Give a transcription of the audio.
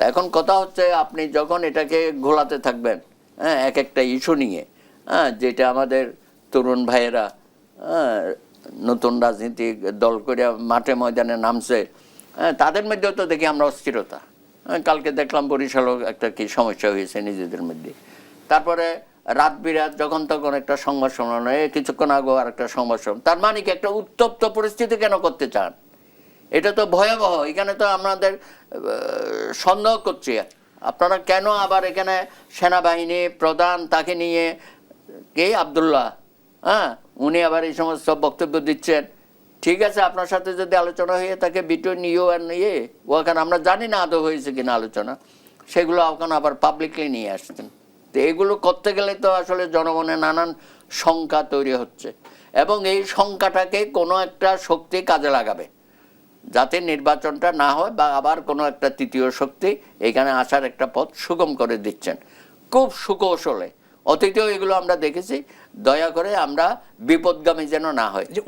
তা এখন কথা হচ্ছে আপনি যখন এটাকে ঘোলাতে থাকবেন হ্যাঁ এক একটা ইস্যু নিয়ে হ্যাঁ যেটা আমাদের তরুণ ভাইয়েরা হ্যাঁ, নতুন রাজনীতিক দল করে মাঠে ময়দানে নামছে হ্যাঁ, তাদের মধ্যেও তো দেখি আমরা অস্থিরতা হ্যাঁ, কালকে দেখলাম বরিশালও একটা কি সমস্যা হয়েছে নিজেদের মধ্যে। তারপরে রাত বিরাত যখন তখন একটা সংবাদ সম্মেলন কিছুক্ষণ আগেও আর একটা সংবাদ সম্মেলন তার মানে কি একটা উত্তপ্ত পরিস্থিতি কেন করতে চান? এটা তো ভয়াবহ। এখানে তো আমাদের সন্দেহ করছি। আপনারা কেন আবার এখানে সেনাবাহিনী প্রধান তাকে নিয়ে, কে? আবদুল্লাহ। হ্যাঁ উনি আবার এই সমস্ত বক্তব্য দিচ্ছেন। ঠিক আছে, আপনার সাথে যদি আলোচনা হয়ে থাকে বিটুইন ইউ অ্যান্ড ইয়ে ওখানে আমরা জানি না আদৌ হয়েছে কিনা আলোচনা। সেগুলো ওখানে আবার পাবলিকলি নিয়ে আসছেন। তো এগুলো করতে গেলে তো আসলে জনগণের নানান শঙ্কা তৈরি হচ্ছে। এবং এই শঙ্কাটাকে কোনো একটা শক্তি কাজে লাগাবে। যাতে নির্বাচনটা না হয় বা আবার কোনো একটা তৃতীয় শক্তি এখানে আসার একটা পথ সুগম করে দিচ্ছেন। খুব সুকৌশলে। অতীতেও এগুলো আমরা দেখেছি। দয়া করে আমরা বিপদগামী যেন না হয়।